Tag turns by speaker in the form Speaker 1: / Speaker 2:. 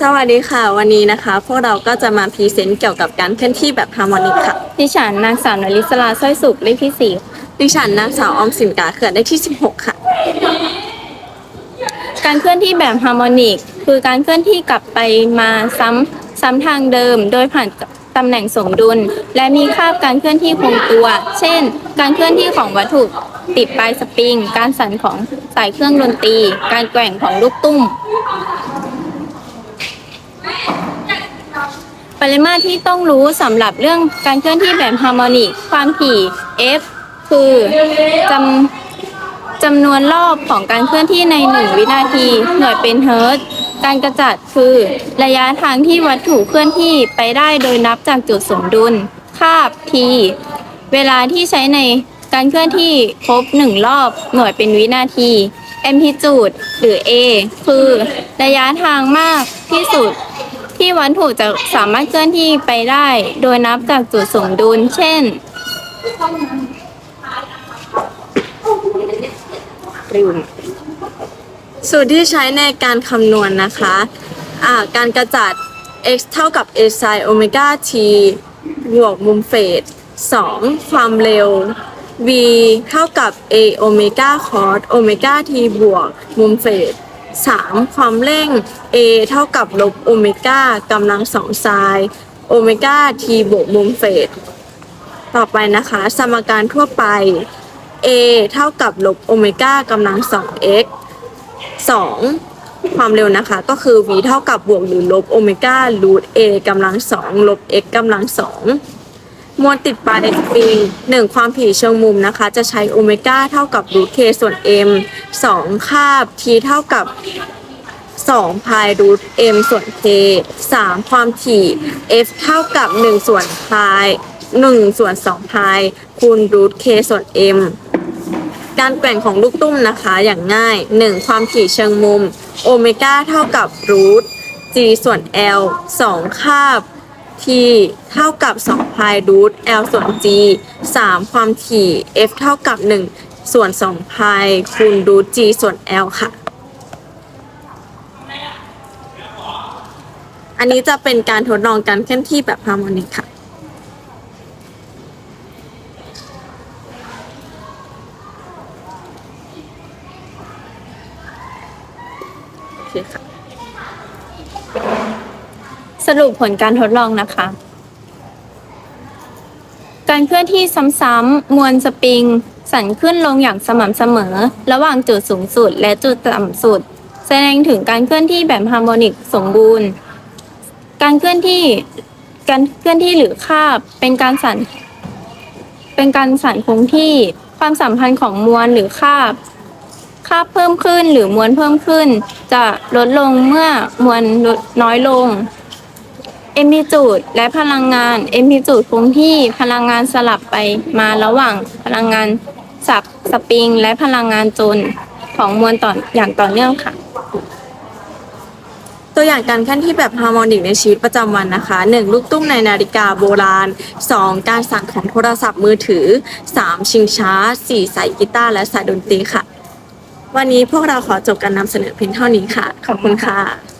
Speaker 1: สวัสดีค่ะ วันนี้นะคะ พวกเราก็จะมาพรีเซนต์เกี่ยวกับการเคลื่อนที่แบบฮาร์โมนิกค่ะ
Speaker 2: ดิฉันนางสาวนลิศราสร้อยสุขเลขที่สี่
Speaker 1: ดิฉันนางสาวออมสินกาเขื่อนได้ที่ 16 ค่ะ
Speaker 2: การเคลื่อนที่แบบฮาร์โมนิกคือการเคลื่อนที่กลับไปมาซ้ำซ้ำทางเดิม โดยผ่านตำแหน่งสมดุล และมีคาบการเคลื่อนที่คงตัว เช่น การเคลื่อนที่ของวัตถุติดปลายสปริง การสั่นของสายเครื่องดนตรี การแกว่งของลูกตุ้ม ปริมาตรที่ต้องรู้สำหรับเรื่องการเคลื่อนที่แบบฮาร์โมนิก ความถี่ f คือจำจำนวนรอบของการเคลื่อนที่ใน 1 วินาที หน่วยเป็นเฮิร์ตซ์การกระจัดคือระยะทางที่วัตถุเคลื่อนที่ไปได้โดยนับจากจุดสมดุล คาบ t เวลาที่ใช้ในการเคลื่อนที่ครบ 1 รอบหน่วยเป็นวินาที amplitude หรือ a คือระยะทางมากที่สุด ที่วัตถุจะสามารถเคลื่อนที่ไปได้ โดยนับจากจุดสมดุล เช่น
Speaker 1: สูตรที่ใช้ในการคำนวณนะคะอ่าการกระจัด x เท่ากับ a sin โอเมก้า t บวกมุมเฟส 2 ความเร็ว v เท่ากับ a โอเมก้า cos โอเมก้า t บวกมุมเฟส 3 ความเร่ง a เท่ากับลบโอเมก้ากำลังสองไซน์โอเมก้า t บวกมุมเฟสต่อไปนะคะ สมการทั่วไป a เท่ากับลบโอเมก้ากำลังสอง x 2 ความเร็วนะคะก็คือ v เท่ากับบวกหรือลบโอเมก้ารูท a กำลังสองลบ x กำลังสอง มวลติดปลายในปริงหนึ่งความถี่เชิงมุมนะคะ จะใช้โอเมก้าเท่ากับรูท k ส่วน m 2 คาบ t เท่ากับ 2 พายรูท m ส่วน k 3 ความถี่ f เท่ากับ 1 ส่วนพาย1ส่วน2พายคูณรูท k ส่วน m การแกว่งของลูกตุ้มนะคะอย่างง่าย 1. ความถี่เชิงมุมโอเมก้าเท่ากับรูท g ส่วน l 2 คาบ t เท่ากับ2พายรูท l ส่วน g 3. ความถี่ f เท่ากับ 1 ส่วน2พายคูณรูท g ส่วน l ค่ะ อันนี้จะเป็นการทดลองการเคลื่อนที่แบบฮาร์โมนิกค่ะโอเคค่ะ
Speaker 2: สรุปผลการทดลองนะคะ การเคลื่อนที่ซ้ำๆมวลสปริง สั่นขึ้นลงอย่างสม่ำเสมอ ระหว่างจุดสูงสุดและจุดต่ำสุด แสดงถึงการเคลื่อนที่แบบฮาร์โมนิกสมบูรณ์ การเคลื่อนที่การเคลื่อนที่หรือคาบเป็นการสั่น เป็นการสั่นคงที่ความสัมพันธ์ของมวลหรือคาบคาบเพิ่มขึ้นหรือมวลเพิ่มขึ้น จะลดลงเมื่อมวลน้อยลง เอม i ิจูดและพลังงานเอม i ิจูดคงที่พลังงานสลับไปมาระหว่างพลังงานสับสปริง และพลังงานจนของมวลต่ออย่างต่อเนื่องค่ะ
Speaker 1: ตัวอย่างการเคลื่อนที่แบบฮาร์โมนิกในชีวิตประจำวันนะคะ 1. ลูกตุ้มในนาฬิกาโบราณ 2. การสั่นของโทรศัพท์มือถือ 3. ชิงช้า 4. สายกีตาร์และสายดนตรีค่ะ วันนี้พวกเราขอจบการนำเสนอเพียงเท่านี้ค่ะ ขอบคุณค่ะ